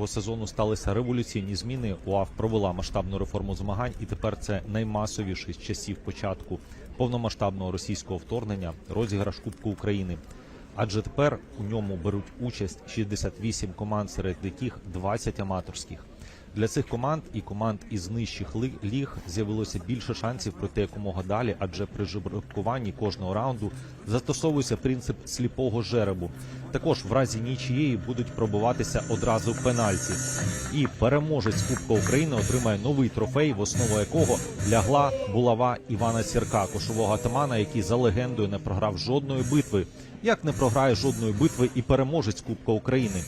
Цього сезону сталися революційні зміни. УАФ провела масштабну реформу змагань, і тепер це наймасовіший з часів початку повномасштабного російського вторгнення розіграш Кубку України. Адже тепер у ньому беруть участь 68 команд, серед яких 20 аматорських. Для цих команд і команд із нижчих ліг з'явилося більше шансів пройти якомога далі, адже при жебракуванні кожного раунду застосовується принцип сліпого жеребу. Також в разі нічиєї будуть пробуватися одразу пенальті. І переможець Кубка України отримає новий трофей, в основу якого лягла булава Івана Сірка, кошового атамана, який за легендою не програв жодної битви. Як не програє жодної битви і переможець Кубка України.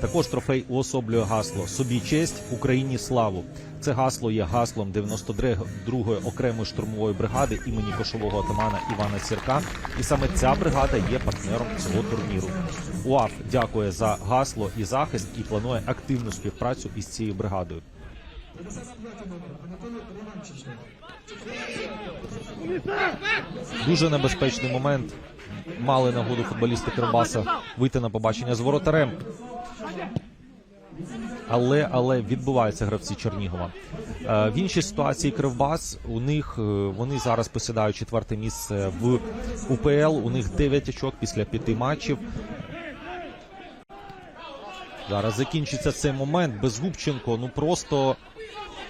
Також трофей уособлює гасло Собі честь Україні славу. Це гасло є гаслом 92-ї окремої штурмової бригади імені кошового атамана Івана Сірка. І саме ця бригада є партнером цього турніру. УАФ дякує за гасло і захист і планує активну співпрацю із цією бригадою. Дуже небезпечний момент. Мали нагоду футболісти Кривбаса вийти на побачення з воротарем. Але але відбуваються гравці Чернігова. Е, в іншій ситуації Кривбас у них е, вони зараз посідають четверте місце в УПЛ. У них 9 очок після п'яти матчів. Зараз закінчиться цей момент. Безгубченко, ну просто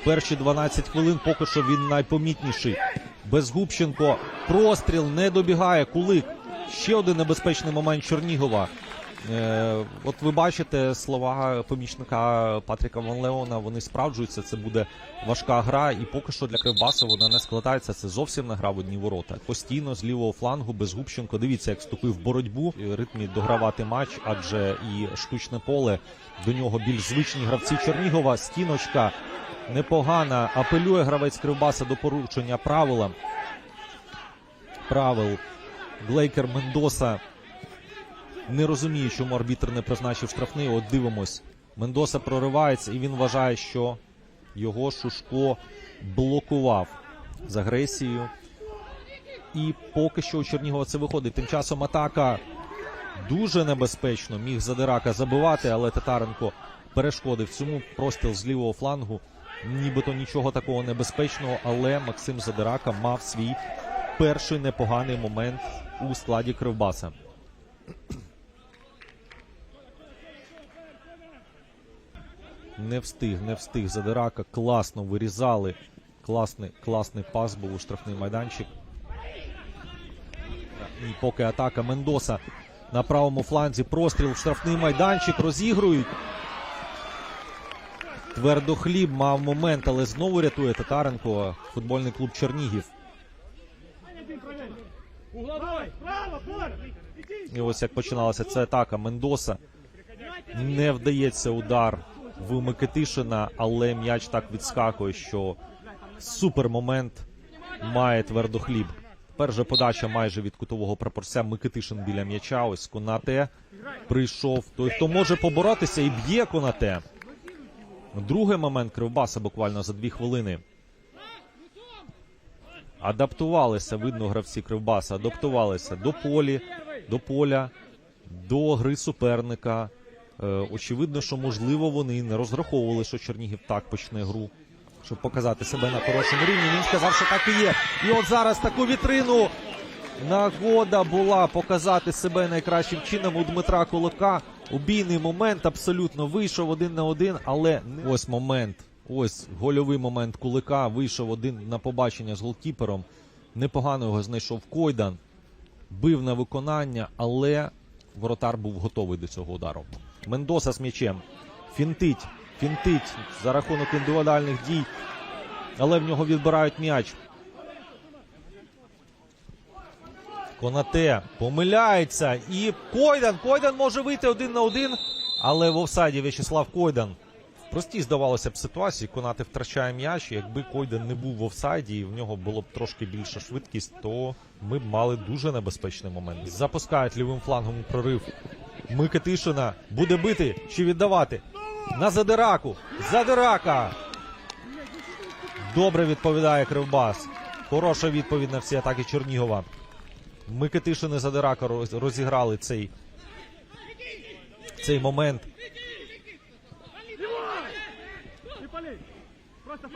перші 12 хвилин поки що він найпомітніший. Безгубченко, простріл не добігає. Кулик. Ще один небезпечний момент Чернігова. Е, от ви бачите слова помічника Патріка Ван Леона, вони справджуються. Це буде важка гра, і поки що для Кривбаса вона не складається. Це зовсім не гра в одні ворота. Постійно з лівого флангу Безгубченко. Дивіться, як вступив в боротьбу ритмі догравати матч, адже і штучне поле до нього більш звичні гравці Чернігова. Стіночка непогана. Апелює гравець Кривбаса до порушення правила. Правил Глейкер Мендоса не розуміє, чому арбітр не призначив штрафний. От дивимось. Мендоса проривається, і він вважає, що його Шушко блокував з агресією. І поки що у Чернігова це виходить. Тим часом атака дуже небезпечно. Міг Задирака забивати, але Татаренко перешкодив цьому простіл з лівого флангу. Нібито нічого такого небезпечного, але Максим Задирака мав свій перший непоганий момент у складі Кривбаса. Не встиг, не встиг Задирака. Класно вирізали. Класний, класний пас був у штрафний майданчик. І поки атака Мендоса на правому фланзі. Простріл в штрафний майданчик. Розігрують. Твердохліб мав момент, але знову рятує Татаренко. Футбольний клуб Чернігів. І ось як починалася ця атака Мендоса. Не вдається удар в Микитишина, але м'яч так відскакує, що супер момент має твердохліб. Перша подача майже від кутового прапорця Микитишин біля м'яча. Ось Конате прийшов. Той, хто може поборотися і б'є Конате. Другий момент Кривбаса буквально за дві хвилини. Адаптувалися, видно, гравці Кривбаса, адаптувалися до полі, до поля, до гри суперника. Е, очевидно, що можливо вони не розраховували, що Чернігів так почне гру, щоб показати себе на хорошому рівні. Він сказав, що так і є. І от зараз таку вітрину нагода була показати себе найкращим чином у Дмитра Кулика. Убійний момент абсолютно вийшов один на один, але ось момент. Ось гольовий момент Кулика. Вийшов один на побачення з голкіпером. Непогано його знайшов Койдан. Бив на виконання, але воротар був готовий до цього удару. Мендоса з м'ячем. Фінтить, фінтить за рахунок індивідуальних дій. Але в нього відбирають м'яч. Конате помиляється. І Койдан. Койдан може вийти один на один. Але в офсайді В'ячеслав Койдан. В простій, здавалося б, ситуації Конате втрачає м'яч. Якби Койдан не був в офсайді і в нього було б трошки більша швидкість, то ми б мали дуже небезпечний момент. Запускають лівим флангом прорив. Микитишина буде бити чи віддавати. На задираку. Задирака. Добре відповідає Кривбас. Хороша відповідь на всі атаки Чернігова. Микитишин і Задирака розіграли цей цей момент. Просто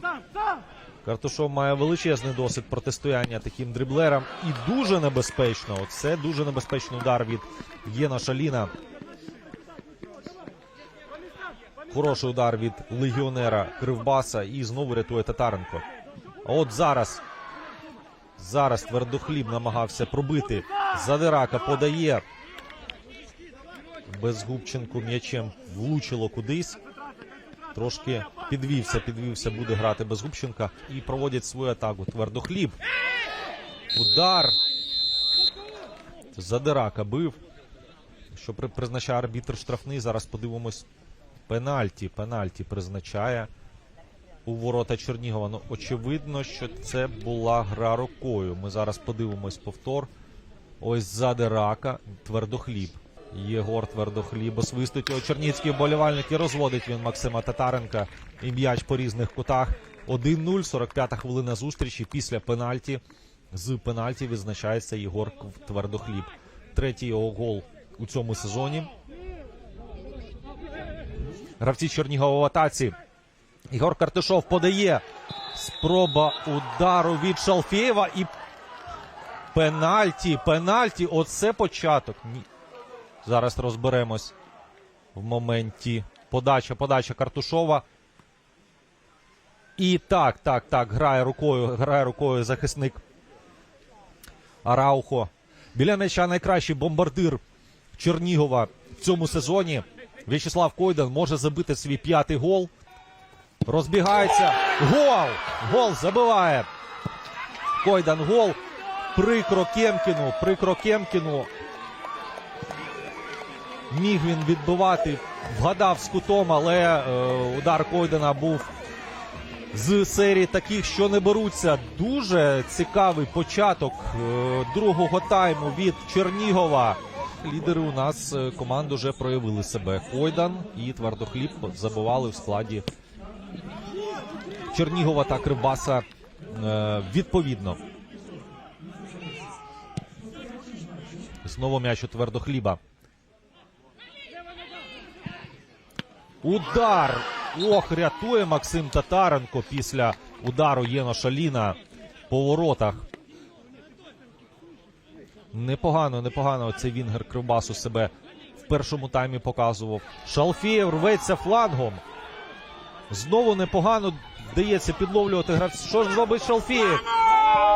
Сам, сам! Картушов має величезний досвід протистояння таким дриблерам. І дуже небезпечно. Це дуже небезпечний удар від Єна Шаліна. Хороший удар від легіонера Кривбаса і знову рятує Татаренко. А от зараз. Зараз твердохліб намагався пробити. Задирака подає. Безгубченку м'ячем влучило кудись. Трошки підвівся, підвівся, буде грати без Губченка і проводять свою атаку. Твердохліб. Удар. Задирака бив. Що при- призначає арбітр штрафний. Зараз подивимось. Пенальті. Пенальті призначає у ворота Чернігова. Ну, очевидно, що це була гра рукою. Ми зараз подивимось повтор. Ось задирака. Твердохліб. Єгор Твердохліб свистить його чернігівські вболівальники. Розводить він Максима Татаренка і м'яч по різних кутах. 1-0, 45-та хвилина зустрічі після пенальті. З пенальті відзначається Єгор Твердохліб. Третій його гол у цьому сезоні. Гравці Чернігова в атаці. Ігор Картишов подає. Спроба удару від Шалфєєва і пенальті. Пенальті. Оце початок. Зараз розберемось в моменті. Подача, подача Картушова. І так, так, так, грає рукою, грає рукою захисник Араухо. Біля м'яча найкращий бомбардир Чернігова в цьому сезоні. В'ячеслав Койдан може забити свій п'ятий гол. Розбігається. Гол! Гол забиває. Койдан гол. Прикро Кемкіну. Прикро Кемкіну. Міг він відбивати, вгадав з кутом, але е, удар Койдена був з серії таких, що не беруться. Дуже цікавий початок е, другого тайму від Чернігова. Лідери у нас е, команд вже проявили себе. Койдан і Твердохліб забивали в складі Чернігова та Кривбаса відповідно. Знову м'яч у Твердохліба. Удар! Ох, рятує Максим Татаренко після удару Єно Шаліна по воротах. Непогано, непогано цей Вінгер Кривбасу себе в першому таймі показував. Шалфєєв рветься флангом. Знову непогано вдається підловлювати гравців. Що ж зробить Шалфєєв?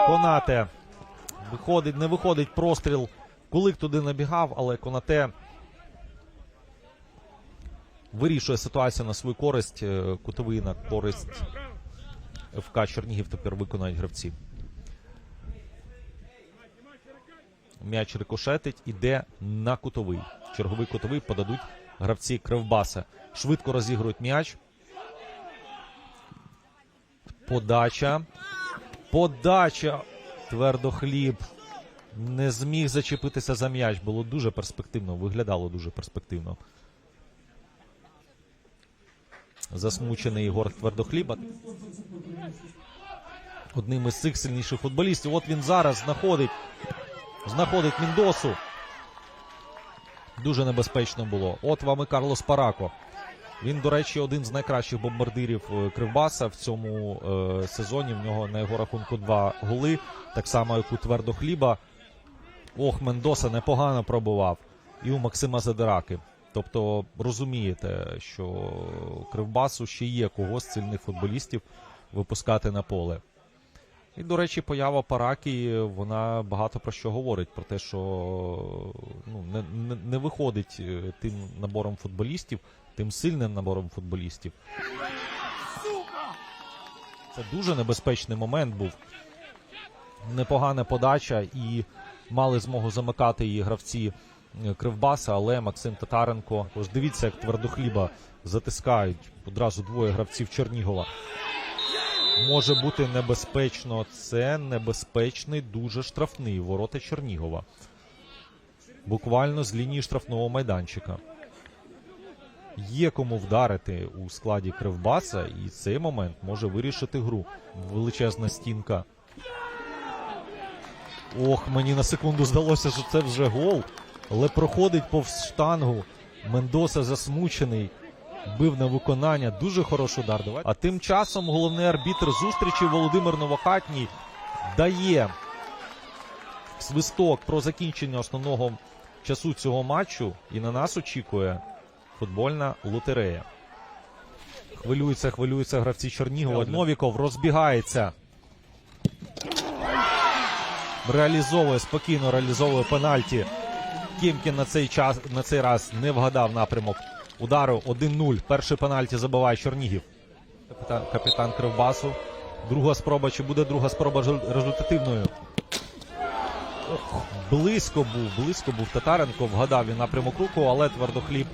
Конате. Виходить, не виходить простріл. Кулик туди набігав, але Конате вирішує ситуацію на свою користь. е, Кутовий на користь ФК Чернігів тепер виконають гравці. М'яч рикошетить, іде на кутовий. Черговий кутовий подадуть гравці Кривбаса. Швидко розігрують м'яч. Подача. Подача. Твердохліб. Не зміг зачепитися за м'яч. Було дуже перспективно. Виглядало дуже перспективно. Засмучений Ігор Твердохліба. Одним із цих сильніших футболістів. От він зараз знаходить. Знаходить Міндосу. Дуже небезпечно було. От вам і Карлос Парако. Він, до речі, один з найкращих бомбардирів е, Кривбаса в цьому е, сезоні. В нього на його рахунку два голи. Так само, як у Твердохліба. Ох, Мендоса непогано пробував. І у Максима Задираки. Тобто розумієте, що Кривбасу ще є кого з сильних футболістів випускати на поле. І, до речі, поява Паракі, вона багато про що говорить. Про те, що ну, не, не, не виходить е, тим набором футболістів, тим сильним набором футболістів. Це дуже небезпечний момент був. Непогана подача і мали змогу замикати її гравці Кривбаса, але Максим Татаренко. Ось дивіться, як твердохліба затискають одразу двоє гравців Чернігова. Може бути небезпечно. Це небезпечний, дуже штрафний ворота Чернігова. Буквально з лінії штрафного майданчика. Є кому вдарити у складі Кривбаса, і цей момент може вирішити гру. Величезна стінка. Ох, мені на секунду здалося, що це вже гол. Але проходить повз штангу. Мендоса засмучений. Бив на виконання. Дуже хороший удар. Давай. А тим часом головний арбітр зустрічі Володимир Новохатній дає свисток про закінчення основного часу цього матчу. І на нас очікує футбольна лотерея. Хвилюються, хвилюються гравці Чернігова. Новіков розбігається. Реалізовує спокійно, реалізовує пенальті. Кімкін на цей час на цей раз не вгадав напрямок удару 1-0. Перший пенальті забиває Чернігів. Капітан, капітан Кривбасу. Друга спроба. Чи буде друга спроба результативною? Близько був, близько був Татаренко. Вгадав він напрямок руку, але твердохліб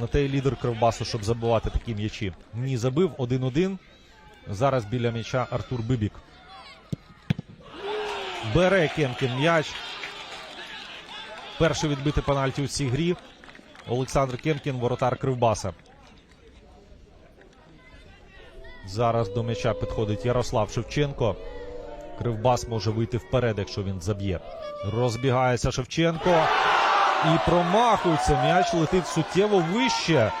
на той лідер Кривбасу, щоб забивати такі м'ячі. Ні, забив 1-1. Зараз біля м'яча Артур Бибік. Бере Кемкін м'яч. Перший відбитий пенальті у цій грі. Олександр Кемкін, воротар Кривбаса. Зараз до м'яча підходить Ярослав Шевченко. Кривбас може вийти вперед, якщо він заб'є. Розбігається Шевченко. І промахується. М'яч летить суттєво вище.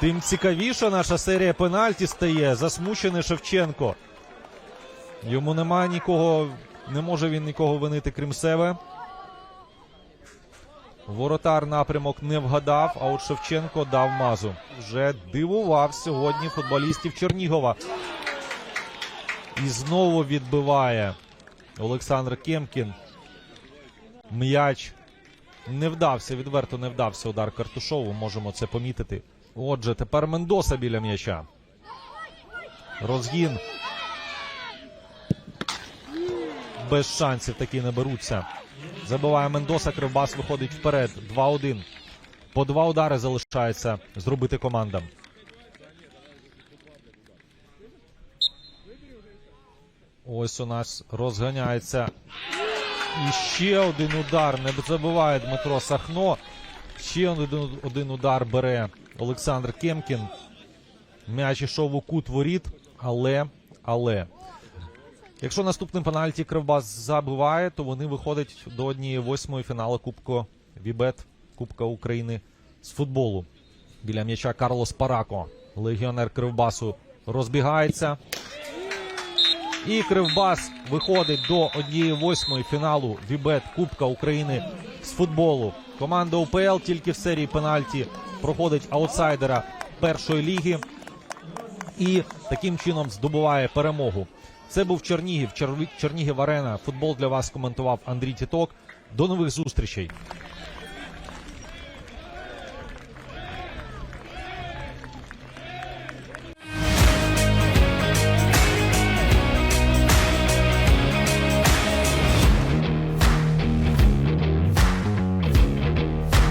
Тим цікавіша наша серія пенальті стає. Засмучений Шевченко. Йому немає нікого, не може він нікого винити, крім себе. Воротар напрямок не вгадав, а от Шевченко дав мазу. Вже дивував сьогодні футболістів Чернігова. І знову відбиває Олександр Кемкін. М'яч не вдався, відверто не вдався удар Картушову. Можемо це помітити. Отже, тепер Мендоса біля м'яча. Розгін. Без шансів такі не беруться. Забиває Мендоса, Кривбас виходить вперед. 2-1. По два удари залишається зробити командам. Ось у нас розганяється. І ще один удар. Не забиває Дмитро Сахно. Ще один, один удар бере Олександр Кемкін. М'яч ішов у кут воріт. Але, але. Якщо наступним пенальті Кривбас забиває, то вони виходять до однієї восьмої фіналу Кубку Вібет Кубка України з футболу. Біля м'яча Карлос Парако. Легіонер Кривбасу розбігається. І Кривбас виходить до однієї восьмої фіналу Вібет Кубка України з футболу. Команда УПЛ тільки в серії пенальті проходить аутсайдера першої ліги і таким чином здобуває перемогу. Це був Чернігів, Чернігів Арена. Футбол для вас коментував Андрій Тіток. До нових зустрічей.